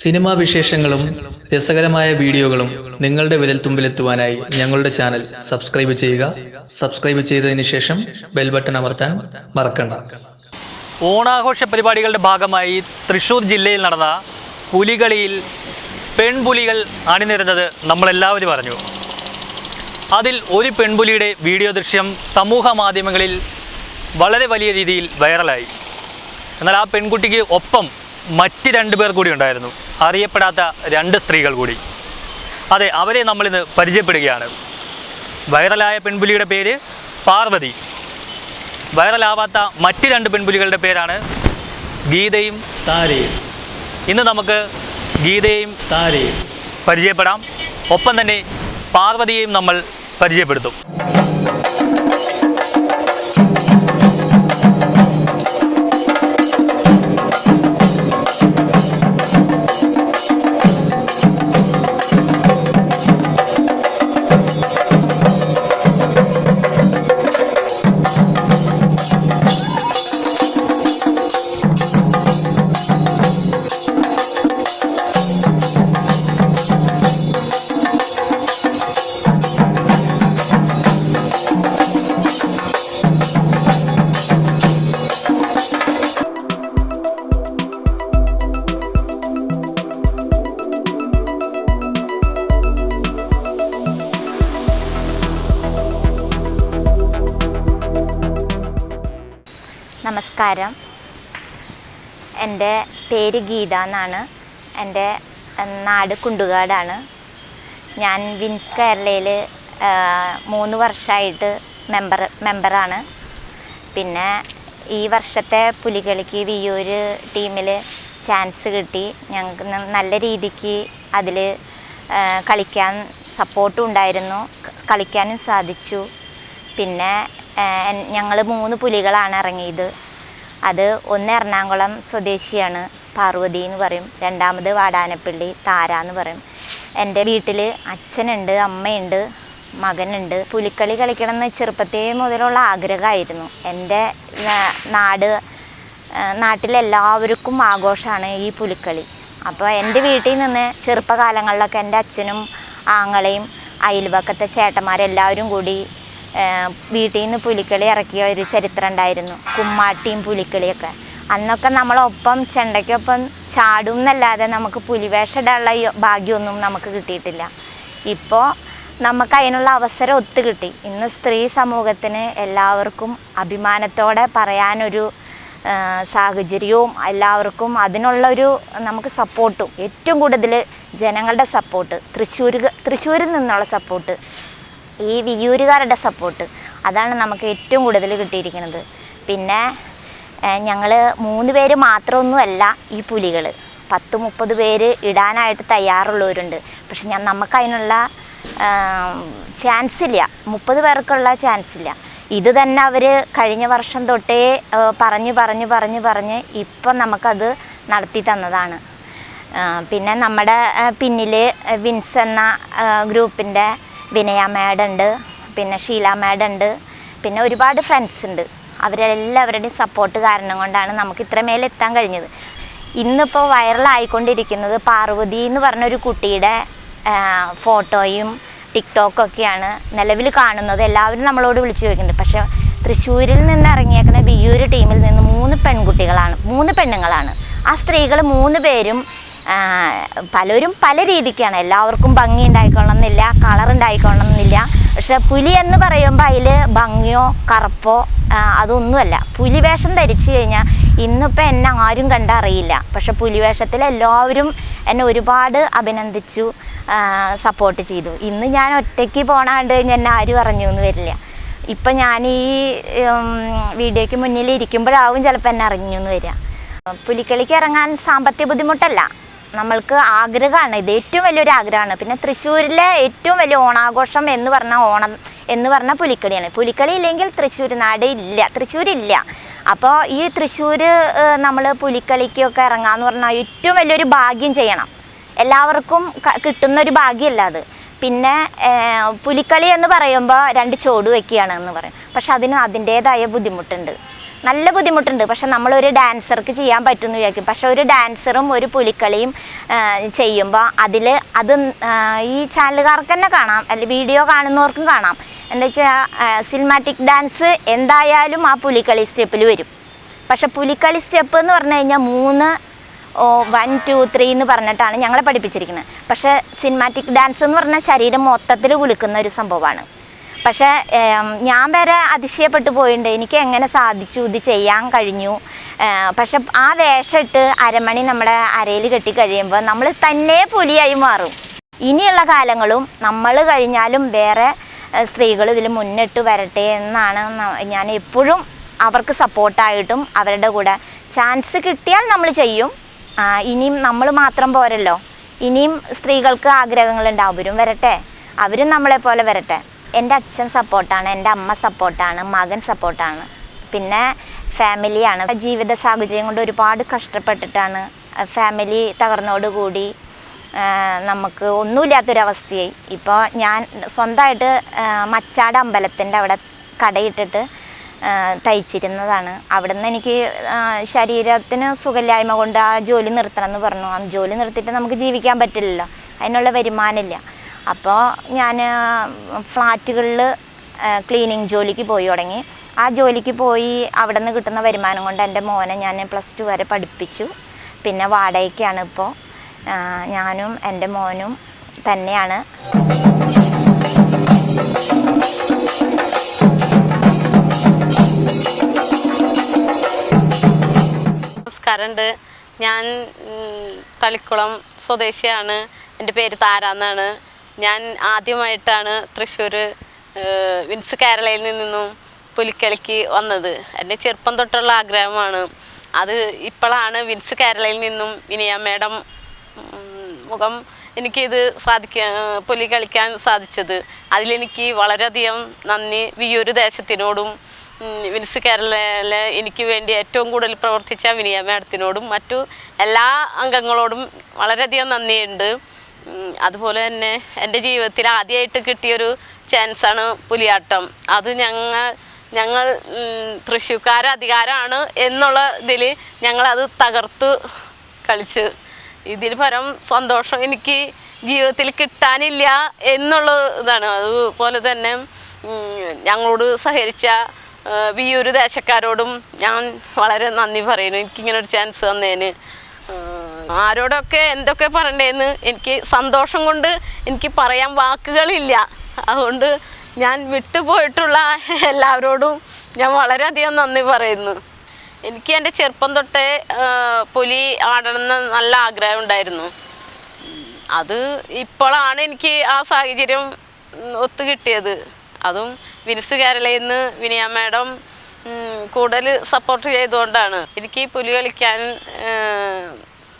Cinema വിശേഷങ്ങളും രസകരമായ വീഡിയോകളും നിങ്ങളുടെ വിരൽത്തുമ്പിലെത്തുവാനായി ഞങ്ങളുടെ ചാനൽ സബ്സ്ക്രൈബ് ചെയ്യുക. സബ്സ്ക്രൈബ് ചെയ്തതിന് ശേഷം ബെൽ ബട്ടൺ അമർത്താൻ മറക്കണ്ട. ഓണാഘോഷ പരിപാടികളുടെ ഭാഗമായി തൃശൂർ ജില്ലയിൽ നടന്ന പുലികളിയിൽ പെൺപുലികൾ അണിനിരുന്നത് നമ്മളെല്ലാവരും പറഞ്ഞു അതിൽ ഒരു പെൺപുലിയുടെ വീഡിയോ ദൃശ്യം സമൂഹ മാധ്യമങ്ങളിൽ വളരെ വലിയ രീതിയിൽ വൈറലായി. എന്നാൽ ആ പെൺകുട്ടിക്ക് ഒപ്പം മറ്റ് രണ്ട് പേർ കൂടി ഉണ്ടായിരുന്നു. അറിയപ്പെടാത്ത രണ്ട് സ്ത്രീകൾ കൂടി. അതെ അവരെ നമ്മളിന്ന് പരിചയപ്പെടുകയാണ്. വൈറലായ പെൺപുലിയുടെ പേര് പാർവതി. വൈറലാവാത്ത മറ്റ് രണ്ട് പെൺപുലികളുടെ പേരാണ് ഗീതയും താരയും. ഇന്ന് നമുക്ക് ഗീതയും താരയും. പരിചയപ്പെടാം. ഒപ്പം തന്നെ പാർവതിയെയും നമ്മൾ പരിചയപ്പെടുത്തും. എന്റെ പേര് ഗീത എന്നാണ്. എന്റെ നാട് കുണ്ടുകാടാണ്. ഞാൻ വിൻസ് കേരളയിൽ മൂന്ന് വർഷമായിട്ട് മെമ്പർ മെമ്പറാണ്. പിന്നെ ഈ വർഷത്തെ പുലികളിക്ക് വിയൂർ ടീമിൽ ചാൻസ് കിട്ടി. ഞങ്ങൾക്ക് നല്ല രീതിക്ക് അതിൽ കളിക്കാൻ സപ്പോർട്ടും ഉണ്ടായിരുന്നു. കളിക്കാനും സാധിച്ചു. പിന്നെ ഞങ്ങൾ മൂന്ന് പുലികളാണ് ഇറങ്ങിയത്. അത് ഒന്ന് എറണാകുളം സ്വദേശിയാണ് പാർവതി എന്ന് പറയും. രണ്ടാമത് വാടാനപ്പള്ളി താര എന്ന് പറയും. എന്റെ വീട്ടിൽ അച്ഛനുണ്ട് അമ്മയുണ്ട് മകനുണ്ട്. പുലിക്കളി കളിക്കണം എന്ന് ചെറുപ്പത്തേ മുതലുള്ള ആഗ്രഹമായിരുന്നു. എന്റെ നാട് നാട്ടിലെല്ലാവർക്കും ആഘോഷമാണ് ഈ പുലിക്കളി. അപ്പോൾ എന്റെ വീട്ടിൽ നിന്ന് ചെറുപ്പകാലങ്ങളിലൊക്കെ എന്റെ അച്ഛനും ആങ്ങളെയും അയൽവക്കത്തെ ചേട്ടന്മാരെല്ലാവരും കൂടി വീട്ടിൽ നിന്ന് പുലിക്കളി ഇറക്കിയ ഒരു ചരിത്രം ഉണ്ടായിരുന്നു. കുമ്മാട്ടിയും പുലിക്കളിയൊക്കെ. അന്നൊക്കെ നമ്മളൊപ്പം ചെണ്ടയ്ക്കൊപ്പം ചാടും എന്നല്ലാതെ നമുക്ക് പുലിവേഷം ഇടാനുള്ള ഭാഗ്യമൊന്നും നമുക്ക് കിട്ടിയിട്ടില്ല. ഇപ്പോൾ നമുക്ക് അതിനുള്ള അവസരം ഒത്തു കിട്ടി. ഇന്ന് സ്ത്രീ സമൂഹത്തിന് എല്ലാവർക്കും അഭിമാനത്തോടെ പറയാനൊരു സാഹചര്യവും എല്ലാവർക്കും അതിനുള്ളൊരു നമുക്ക് സപ്പോർട്ടും. ഏറ്റവും കൂടുതൽ ജനങ്ങളുടെ സപ്പോർട്ട്. തൃശ്ശൂർ തൃശ്ശൂരിൽ നിന്നുള്ള സപ്പോർട്ട്. ഈ വിയൂരുകാരുടെ സപ്പോർട്ട് അതാണ് നമുക്ക് ഏറ്റവും കൂടുതൽ കിട്ടിയിരിക്കുന്നത്. പിന്നെ ഞങ്ങൾ മൂന്ന് പേര് മാത്രമൊന്നുമല്ല ഈ പുലികൾ പത്ത് മുപ്പത് പേര് ഇടാനായിട്ട് തയ്യാറുള്ളവരുണ്ട്. പക്ഷെ ഞാൻ നമുക്കതിനുള്ള ചാൻസ് ഇല്ല. മുപ്പത് പേർക്കുള്ള ചാൻസ് ഇല്ല. ഇത് തന്നെ അവർ കഴിഞ്ഞ വർഷം തൊട്ടേ പറഞ്ഞു പറഞ്ഞു പറഞ്ഞു പറഞ്ഞ് ഇപ്പം നമുക്കത് നടത്തി തന്നതാണ്. പിന്നെ നമ്മുടെ പിന്നിൽ വിൻസ് എന്ന ഗ്രൂപ്പിന്റെ വിനയ മാഡം ഉണ്ട് പിന്നെ ഷീല മാഡം ഉണ്ട് പിന്നെ ഒരുപാട് ഫ്രണ്ട്സ് ഉണ്ട്. അവരെല്ലാവരുടെയും സപ്പോർട്ട് കാരണം കൊണ്ടാണ് നമുക്ക് ഇത്രമേൽ എത്താൻ കഴിഞ്ഞത്. ഇന്നിപ്പോൾ വൈറലായിക്കൊണ്ടിരിക്കുന്നത് പാർവതി എന്ന് പറഞ്ഞൊരു കുട്ടിയുടെ ഫോട്ടോയും ടിക്ടോക്കൊക്കെയാണ് നിലവിൽ കാണുന്നത്. എല്ലാവരും നമ്മളോട് വിളിച്ചു ചോദിക്കുന്നുണ്ട്. പക്ഷേ തൃശ്ശൂരിൽ നിന്ന് ഇറങ്ങിയേക്കുന്ന വിയൂര് ടീമിൽ നിന്ന് മൂന്ന് പെൺകുട്ടികളാണ് മൂന്ന് പെണ്ണുങ്ങളാണ്. ആ സ്ത്രീകൾ മൂന്ന് പേരും പലരും പല രീതിക്കാണ്. എല്ലാവർക്കും ഭംഗി ഉണ്ടായിക്കൊള്ളണം എന്നില്ല കളർ ഉണ്ടായിക്കൊള്ളണം എന്നില്ല പക്ഷെ പുലി എന്ന് പറയുമ്പോൾ അതിൽ ഭംഗിയോ കറുപ്പോ അതൊന്നുമല്ല. പുലി വേഷം ധരിച്ചു കഴിഞ്ഞാൽ ഇന്നിപ്പോൾ എന്നെ ആരും കണ്ടറിയില്ല പക്ഷെ പുലിവേഷത്തിൽ എല്ലാവരും എന്നെ ഒരുപാട് അഭിനന്ദിച്ചു സപ്പോർട്ട് ചെയ്തു. ഇന്ന് ഞാൻ ഒറ്റയ്ക്ക് പോണാണ്ട് കഴിഞ്ഞാൽ എന്നെ ആരും അറിഞ്ഞു എന്ന് വരില്ല. ഇപ്പം ഞാൻ ഈ വീഡിയോയ്ക്ക് മുന്നിൽ ഇരിക്കുമ്പോഴാവും ചിലപ്പോൾ എന്നെ അറിഞ്ഞു എന്ന് വരിക. പുലിക്കളിക്ക് ഇറങ്ങാൻ സാമ്പത്തിക ബുദ്ധിമുട്ടല്ല. നമ്മൾക്ക് ആഗ്രഹമാണ്. ഇത് ഏറ്റവും വലിയൊരു ആഗ്രഹമാണ്. പിന്നെ തൃശ്ശൂരിലെ ഏറ്റവും വലിയ ഓണാഘോഷം എന്ന് പറഞ്ഞാൽ ഓണം എന്ന് പറഞ്ഞാൽ പുലിക്കളിയാണ്. പുലിക്കളി ഇല്ലെങ്കിൽ തൃശ്ശൂർ നാട് ഇല്ല തൃശ്ശൂരില്ല. അപ്പോൾ ഈ തൃശ്ശൂർ നമ്മൾ പുലിക്കളിക്കൊക്കെ ഇറങ്ങാന്ന് പറഞ്ഞാൽ ഏറ്റവും വലിയൊരു ഭാഗ്യം ചെയ്യണം. എല്ലാവർക്കും കിട്ടുന്നൊരു ഭാഗ്യമല്ല അത്. പിന്നെ പുലിക്കളി എന്ന് പറയുമ്പോൾ രണ്ട് ചോട് വയ്ക്കുകയാണ് എന്ന് പറയും. പക്ഷെ അതിന് അതിന്റേതായ ബുദ്ധിമുട്ടുണ്ട്. നല്ല ബുദ്ധിമുട്ടുണ്ട്. പക്ഷെ നമ്മളൊരു ഡാൻസർക്ക് ചെയ്യാൻ പറ്റുമെന്ന് വിചാരിക്കും. പക്ഷെ ഒരു ഡാൻസറും ഒരു പുലിക്കളിയും ചെയ്യുമ്പോൾ അതിൽ അത് ഈ ചാനലുകാർക്ക് തന്നെ കാണാം. അല്ലെങ്കിൽ വീഡിയോ കാണുന്നവർക്കും കാണാം. എന്താ വെച്ചാൽ സിനിമാറ്റിക് ഡാൻസ് എന്തായാലും ആ പുലിക്കളി സ്റ്റെപ്പിൽ വരും. പക്ഷെ പുലിക്കളി സ്റ്റെപ്പ് എന്ന് പറഞ്ഞു കഴിഞ്ഞാൽ മൂന്ന് വൺ ടു ത്രീ എന്ന് പറഞ്ഞിട്ടാണ് ഞങ്ങളെ പഠിപ്പിച്ചിരിക്കുന്നത്. പക്ഷേ സിനിമാറ്റിക് ഡാൻസ് എന്ന് പറഞ്ഞാൽ ശരീരം മൊത്തത്തിൽ കുലുക്കുന്ന ഒരു സംഭവമാണ്. പക്ഷേ ഞാൻ വരെ അതിശയപ്പെട്ടു പോയിട്ടുണ്ട്. എനിക്ക് എങ്ങനെ സാധിച്ചു? ഇത് ചെയ്യാൻ കഴിഞ്ഞു. പക്ഷെ ആ വേഷം ഇട്ട് അരമണി നമ്മുടെ അരയിൽ കെട്ടി കഴിയുമ്പോൾ നമ്മൾ തന്നെ പുലിയായി മാറും. ഇനിയുള്ള കാലങ്ങളും നമ്മൾ കഴിഞ്ഞാലും വേറെ സ്ത്രീകൾ ഇതിൽ മുന്നിട്ട് വരട്ടെ എന്നാണ് ഞാൻ എപ്പോഴും അവർക്ക് സപ്പോർട്ടായിട്ടും അവരുടെ കൂടെ ചാൻസ് കിട്ടിയാൽ നമ്മൾ ചെയ്യും. ഇനിയും നമ്മൾ മാത്രം പോരല്ലോ. ഇനിയും സ്ത്രീകൾക്ക് ആഗ്രഹങ്ങളുണ്ട്. അവരും വരട്ടെ. അവരും നമ്മളെ പോലെ വരട്ടെ. എന്റെ അച്ഛൻ സപ്പോർട്ടാണ് എന്റെ അമ്മ സപ്പോർട്ടാണ് മകൻ സപ്പോർട്ടാണ്. പിന്നെ ഫാമിലിയാണ്. ജീവിത സാഹചര്യം കൊണ്ട് ഒരുപാട് കഷ്ടപ്പെട്ടിട്ടാണ് ഫാമിലി തകർന്നോടുകൂടി നമുക്ക് ഒന്നുമില്ലാത്തൊരവസ്ഥയായി. ഇപ്പോൾ ഞാൻ സ്വന്തമായിട്ട് മച്ചാട അമ്പലത്തിന്റെ അവിടെ കടയിട്ടിട്ട് തയ്ച്ചിരുന്നതാണ്. അവിടെ നിന്ന് എനിക്ക് ശരീരത്തിന് സുഖമില്ലായ്മ കൊണ്ട് ആ ജോലി നിർത്തണം എന്ന് പറഞ്ഞു. ആ ജോലി നിർത്തിയിട്ട് നമുക്ക് ജീവിക്കാൻ പറ്റില്ലല്ലോ. അതിനുള്ള വരുമാനമില്ല. അപ്പോൾ ഞാൻ ഫ്ലാറ്റുകളിൽ ക്ലീനിങ് ജോലിക്ക് പോയി തുടങ്ങി. ആ ജോലിക്ക് പോയി അവിടെ നിന്ന് കിട്ടുന്ന വരുമാനം കൊണ്ട് എന്റെ മോനെ ഞാൻ പ്ലസ് ടു വരെ പഠിപ്പിച്ചു. പിന്നെ വാടകയ്ക്കാണ് ഇപ്പോൾ ഞാനും എന്റെ മോനും തന്നെയാണ്. നമസ്കാരമുണ്ട്. ഞാൻ തളിക്കുളം സ്വദേശിയാണ്. എന്റെ പേര് താര എന്നാണ് ഞാൻ ആദ്യമായിട്ടാണ് തൃശ്ശൂർ വിൻസ് കേരളയിൽ നിന്നും പുലിക്കളിക്ക് വന്നത്. എന്റെ ചെറുപ്പം തൊട്ടുള്ള ആഗ്രഹമാണ്. അത് ഇപ്പോഴാണ് വിൻസ് കേരളയിൽ നിന്നും വിനിയ മേഡം മുഖം എനിക്കിത് സാധിക്ക പുലി കളിക്കാൻ സാധിച്ചത്. അതിലെനിക്ക് വളരെയധികം നന്ദി. വിയൂര് ദേശത്തിനോടും വിൻസ് കേരളയിലെ എനിക്ക് വേണ്ടി ഏറ്റവും കൂടുതൽ പ്രവർത്തിച്ച വിനിയ മേഡത്തിനോടും മറ്റു എല്ലാ അംഗങ്ങളോടും വളരെയധികം നന്ദിയുണ്ട്. അതുപോലെ തന്നെ എന്റെ ജീവിതത്തിൽ ആദ്യമായിട്ട് കിട്ടിയൊരു ചാൻസാണ് പുലിയാട്ടം. അത് ഞങ്ങൾ ഞങ്ങൾ തൃശ്ശൂക്കാര അധികാരമാണ് എന്നുള്ള ഇതിൽ ഞങ്ങളത് തകർത്ത് കളിച്ച്. ഇതിൽ പരം സന്തോഷം എനിക്ക് ജീവിതത്തിൽ കിട്ടാനില്ല എന്നുള്ള ഇതാണ്. അതുപോലെ തന്നെ ഞങ്ങളോട് സഹകരിച്ച വിയൂര് ദേശക്കാരോടും ഞാൻ വളരെ നന്ദി പറയുന്നു. എനിക്കിങ്ങനെ ഒരു ചാൻസ് തന്നതിന് ആ, ആരോടൊക്കെ എന്തൊക്കെ പറയണ്ടേന്ന് എനിക്ക് സന്തോഷം കൊണ്ട് എനിക്ക് പറയാൻ വാക്കുകളില്ല. അതുകൊണ്ട് ഞാൻ വിട്ടുപോയിട്ടുള്ള എല്ലാവരോടും ഞാൻ വളരെയധികം നന്ദി പറയുന്നു. എനിക്ക് എന്റെ ചെറുപ്പം തൊട്ടേ പുലി ആടണമെന്ന് നല്ല ആഗ്രഹം ഉണ്ടായിരുന്നു. അത് ഇപ്പോഴാണ് എനിക്ക് ആ സാഹചര്യം ഒത്തു കിട്ടിയത്. അതും വിനിസ് കേരളയിൽ നിന്ന് വിനിയ മാഡം കൂടുതൽ സപ്പോർട്ട് ചെയ്തുകൊണ്ടാണ്. എനിക്ക് പുലി കളിക്കാൻ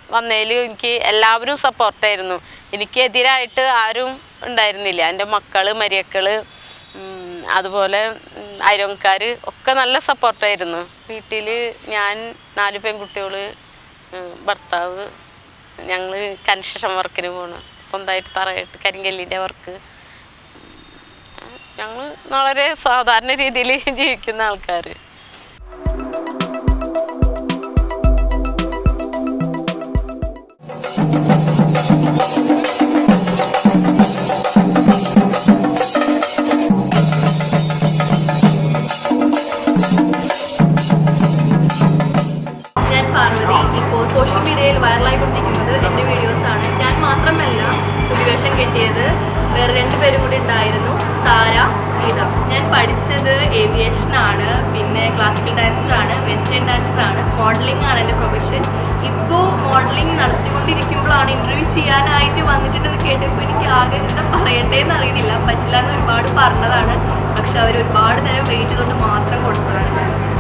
വന്നതിൽ എനിക്ക് എല്ലാവരും സപ്പോർട്ടായിരുന്നു എനിക്കെതിരായിട്ട് ആരും ഉണ്ടായിരുന്നില്ല. എന്റെ മക്കൾ മരിയക്കൾ അതുപോലെ അയൽക്കാർ ഒക്കെ നല്ല സപ്പോർട്ടായിരുന്നു വീട്ടിൽ ഞാൻ നാല് പെൺകുട്ടികൾ ഭർത്താവ് ഞങ്ങൾ കൺസ്ട്രക്ഷൻ വർക്കിന് പോകണം സ്വന്തമായിട്ട് തറയിട്ട് കരിങ്കല്ലിന്റെ വർക്ക് ഞങ്ങൾ വളരെ സാധാരണ രീതിയിൽ ജീവിക്കുന്ന ആൾക്കാർ ഇപ്പോൾ സോഷ്യൽ മീഡിയയിൽ വൈറലായിക്കൊണ്ടിരിക്കുന്നത് എന്റെ വീഡിയോസാണ്. ഞാൻ മാത്രമല്ല പുലിവേഷം കെട്ടിയത് വേറെ രണ്ടുപേരും കൂടി ഉണ്ടായിരുന്നു താര ഗീത. ഞാൻ പഠിച്ചത് ഏവിയേഷനാണ് പിന്നെ ക്ലാസിക്കൽ ഡാൻസറാണ് വെസ്റ്റേൺ ഡാൻസറാണ് മോഡലിംഗ് ആണ് എന്റെ പ്രൊഫഷൻ ഇപ്പോൾ മോഡലിംഗ് നടത്തിക്കൊണ്ടിരിക്കുമ്പോഴാണ് ഇന്റർവ്യൂ ചെയ്യാനായിട്ട് വന്നിട്ടുണ്ടെന്ന് കേട്ടപ്പോൾ എനിക്ക് ആകെ എന്താ എന്ന് അറിയുന്നില്ല പറ്റില്ല എന്ന് ഒരുപാട് പറഞ്ഞതാണ്. പക്ഷെ അവർ ഒരുപാട് നേരം വെയിറ്റ് ചെയ്തുകൊണ്ട് മാത്രം കൊടുത്തതാണ്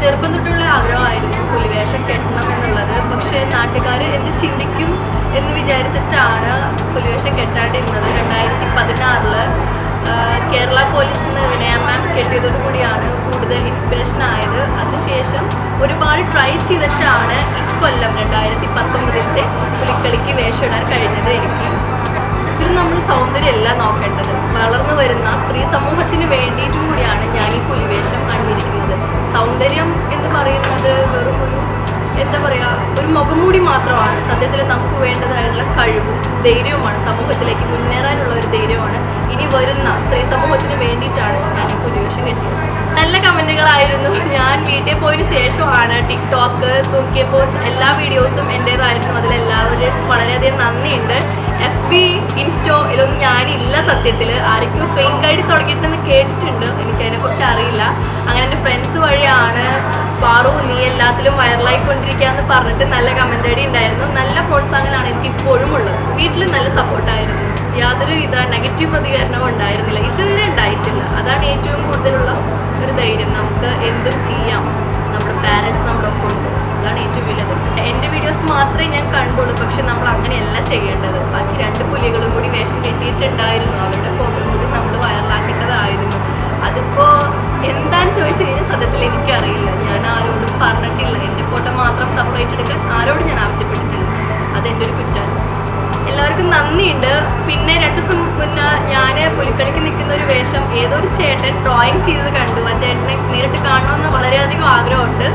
ചെറുപ്പം തൊട്ടുള്ള ആഗ്രഹമായിരുന്നു പുലിവേഷം കെട്ടണം എന്നുള്ളത്. പക്ഷേ നാട്ടുകാർ എന്ത് ചിന്തിക്കും എന്ന് വിചാരിച്ചിട്ടാണ് പുലിവേഷം കെട്ടാണ്ടിരുന്നത്. രണ്ടായിരത്തി പതിനാറിൽ കേരള പോലീസിൽ നിന്ന് വിനയ മാം കെട്ടിയതോടു കൂടിയാണ് കൂടുതൽ ഇൻസ്പിറേഷൻ ആയത്. അതിനുശേഷം ഒരുപാട് ട്രൈ ചെയ്തിട്ടാണ് ഇക്കൊല്ലം രണ്ടായിരത്തി പത്തൊമ്പതിന്റെ പുലിക്കളിക്ക് വേഷം ഇടാൻ കഴിഞ്ഞത് എനിക്ക്. ഇതിൽ നമ്മൾ സൗന്ദര്യമല്ല നോക്കേണ്ടത്. വളർന്നു വരുന്ന സ്ത്രീ സമൂഹത്തിന് വേണ്ടിയിട്ടും കൂടിയാണ് സൗന്ദര്യം എന്ന് പറയുന്നത് വെറും ഒരു എന്താ പറയുക ഒരു മുഖംമൂടി മാത്രമാണ്. സത്യത്തിൽ നമുക്ക് വേണ്ടതായിട്ടുള്ള കഴിവും ധൈര്യവുമാണ്. സമൂഹത്തിലേക്ക് മുന്നേറാനുള്ള ഒരു ധൈര്യമാണ് ഇനി വരുന്ന സമൂഹത്തിന് വേണ്ടിയിട്ടാണ് ഞാൻ പുലിവേഷം കിട്ടിയത്. നല്ല കമന്റുകളായിരുന്നു ഞാൻ വീട്ടിൽ പോയതിനു ശേഷമാണ് ടിക്ടോക്ക് തൂക്കിയപ്പോൾ എല്ലാ വീഡിയോസും എന്റേതായിരുന്നു അതിലെല്ലാവരും വളരെയധികം നന്ദിയുണ്ട്. എഫ് ബി ഇൻസ്റ്റോ ഇതൊന്നും ഞാനില്ല സത്യത്തിൽ ആരൊക്കെയോ ഫേക്ക് ആയിട്ട് തുടങ്ങിയിട്ടെന്ന് കേട്ടിട്ടുണ്ട്. എനിക്ക് അതിനെക്കുറിച്ച് അറിയില്ല. അങ്ങനെ എന്റെ ഫ്രണ്ട്സ് വഴിയാണ് പാറു നീ എല്ലാത്തിലും വൈറലായിക്കൊണ്ടിരിക്കുകയെന്ന് പറഞ്ഞിട്ട് നല്ല കമന്റ് അടി ഉണ്ടായിരുന്നു. നല്ല പ്രോത്സാഹനമാണ് എനിക്ക് ഇപ്പോഴും ഉള്ളത്. വീട്ടിൽ നല്ല സപ്പോർട്ടായിരുന്നു യാതൊരു വിധ നെഗറ്റീവ് പ്രതികരണവും ഉണ്ടായിരുന്നില്ല. ഇതുവരെ ഉണ്ടായിട്ടില്ല. അതാണ് ഏറ്റവും കൂടുതലുള്ള ഒരു ധൈര്യം. നമുക്ക് എന്തും ചെയ്യാം. നമ്മുടെ പാരൻസ് അതാണ് ഏറ്റവും വലുത് എന്റെ വീഡിയോസ് മാത്രമേ ഞാൻ കണ്ടുള്ളൂ. പക്ഷെ നമ്മൾ അങ്ങനെയല്ല ചെയ്യേണ്ടത്. ബാക്കി രണ്ട് പുലികളും കൂടി വേഷം കെട്ടിയിട്ടുണ്ടായിരുന്നു. അവരുടെ ഫോട്ടോ കൂടി നമ്മൾ വൈറലാക്കേണ്ടതായിരുന്നു അതിപ്പോൾ എന്താന്ന് ചോദിച്ചു കഴിഞ്ഞാൽ സത്യത്തിൽ എനിക്കറിയില്ല. ഞാൻ ആരോടും പറഞ്ഞിട്ടില്ല. എന്റെ ഫോട്ടോ മാത്രം സെപ്പറേറ്റ് എടുക്കാൻ ആരോടും ഞാൻ ആവശ്യപ്പെട്ടിട്ടില്ല. അതെന്റെ ഒരു കുറ്റമാണ്. എല്ലാവർക്കും നന്ദിയുണ്ട്. പിന്നെ രണ്ട് ദിവസം മുന്നേ ഞാൻ പുലിക്കളിക്ക് നിൽക്കുന്ന ഒരു വേഷം ഏതോ ഒരു ചേട്ടൻ ഡ്രോയിങ് ചെയ്ത് കണ്ടു. ചേട്ടനെ നേരിട്ട് കാണണമെന്ന് വളരെയധികം ആഗ്രഹമുണ്ട്.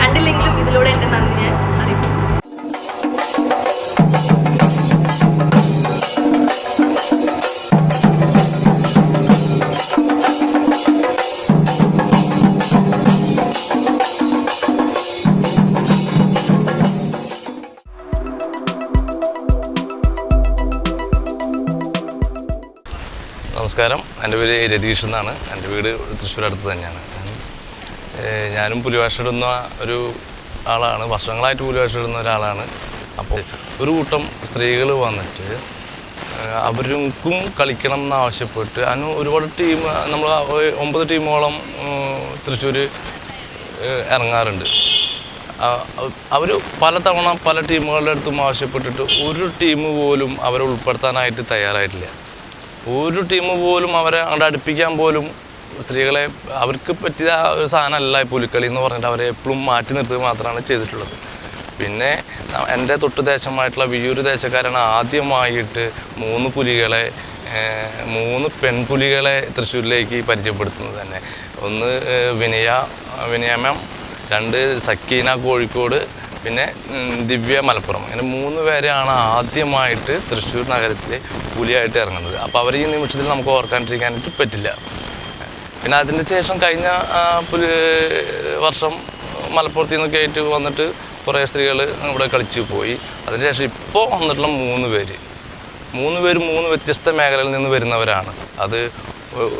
കണ്ടില്ലെങ്കിലും ഇതിലൂടെ എന്റെ നന്ദി ഞാൻ അറിയിക്കും നമസ്കാരം. എന്റെ പേര് രതീഷ് എന്നാണ്. എന്റെ വീട് തൃശ്ശൂർ അടുത്ത് തന്നെയാണ്. ഞാനും പുലിവേഷം ഇടുന്ന ഒരു ആളാണ്. വർഷങ്ങളായിട്ട് പുലിവേഷം ഇടുന്ന ഒരാളാണ്. അപ്പോൾ ഒരു കൂട്ടം സ്ത്രീകൾ വന്നിട്ട് അവർക്കും കളിക്കണം എന്നാവശ്യപ്പെട്ട് അതിന് ഒരുപാട് ടീം നമ്മൾ ഒമ്പത് ടീമോളം തൃശ്ശൂർ ഇറങ്ങാറുണ്ട്. അവർ പലതവണ പല ടീമുകളുടെ അടുത്തും ആവശ്യപ്പെട്ടിട്ട് ഒരു ടീം പോലും അവരെ ഉൾപ്പെടുത്താനായിട്ട് തയ്യാറായിട്ടില്ല. ഒരു ടീം പോലും അവരെ അങ്ങോട്ട് അടുപ്പിക്കാൻ പോലും സ്ത്രീകളെ അവർക്ക് പറ്റിയ ഒരു സാധനമല്ല പുലിക്കളി എന്ന് പറഞ്ഞിട്ട് അവരെ എപ്പോഴും മാറ്റി നിർത്തുക മാത്രമാണ് ചെയ്തിട്ടുള്ളത്. പിന്നെ എന്റെ തൊട്ട് ദേശമായിട്ടുള്ള വിയൂർ ദേശക്കാരാണ് ആദ്യമായിട്ട് മൂന്ന് പുലികളെ മൂന്ന് പെൺപുലികളെ തൃശ്ശൂരിലേക്ക് പരിചയപ്പെടുത്തുന്നത് തന്നെ. ഒന്ന് വിനയ വിനയ രണ്ട് സക്കീന കോഴിക്കോട് പിന്നെ ദിവ്യ മലപ്പുറം. അങ്ങനെ മൂന്ന് പേരെയാണ് ആദ്യമായിട്ട് തൃശ്ശൂർ നഗരത്തിൽ പുലിയായിട്ട് ഇറങ്ങുന്നത്. അപ്പോൾ അവർ ഈ നിമിഷത്തിൽ നമുക്ക് ഓർക്കാണ്ടിരിക്കാനായിട്ട് പറ്റില്ല. പിന്നെ അതിന് ശേഷം കഴിഞ്ഞ വർഷം മലപ്പുറത്തു നിന്നൊക്കെ ആയിട്ട് വന്നിട്ട് കുറേ സ്ത്രീകൾ ഇവിടെ കളിച്ചു പോയി. അതിനുശേഷം ഇപ്പോൾ വന്നിട്ടുള്ള മൂന്ന് പേര്. മൂന്ന് പേര് മൂന്ന് വ്യത്യസ്ത മേഖലയിൽ നിന്ന് വരുന്നവരാണ്. അത്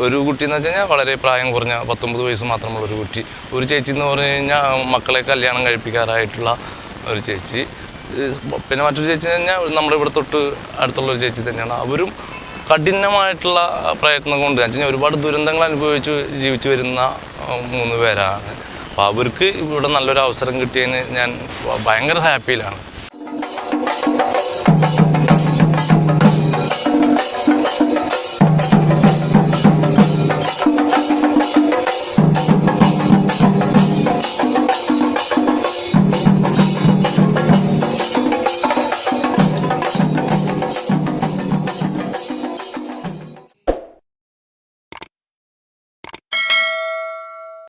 ഒരു കുട്ടി എന്ന് വെച്ച് കഴിഞ്ഞാൽ വളരെ പ്രായം കുറഞ്ഞ പത്തൊമ്പത് വയസ്സ് മാത്രമുള്ള ഒരു കുട്ടി. ഒരു ചേച്ചി എന്ന് പറഞ്ഞു കഴിഞ്ഞാൽ മക്കളെ കല്യാണം കഴിപ്പിക്കാറായിട്ടുള്ള ഒരു ചേച്ചി. പിന്നെ മറ്റൊരു ചേച്ചി എന്ന് കഴിഞ്ഞാൽ നമ്മുടെ ഇവിടെ തൊട്ട് അടുത്തുള്ള ഒരു ചേച്ചി തന്നെയാണ്. അവരും കഠിനമായിട്ടുള്ള പ്രയത്നം കൊണ്ട് ഞാൻ ഒരുപാട് ദുരന്തങ്ങൾ അനുഭവിച്ചു ജീവിച്ചു വരുന്ന മൂന്ന് പേരാണ്. അപ്പോൾ അവർക്ക് ഇവിടെ നല്ലൊരു അവസരം കിട്ടിയതിന് ഞാൻ ഭയങ്കര ഹാപ്പിയിലാണ്.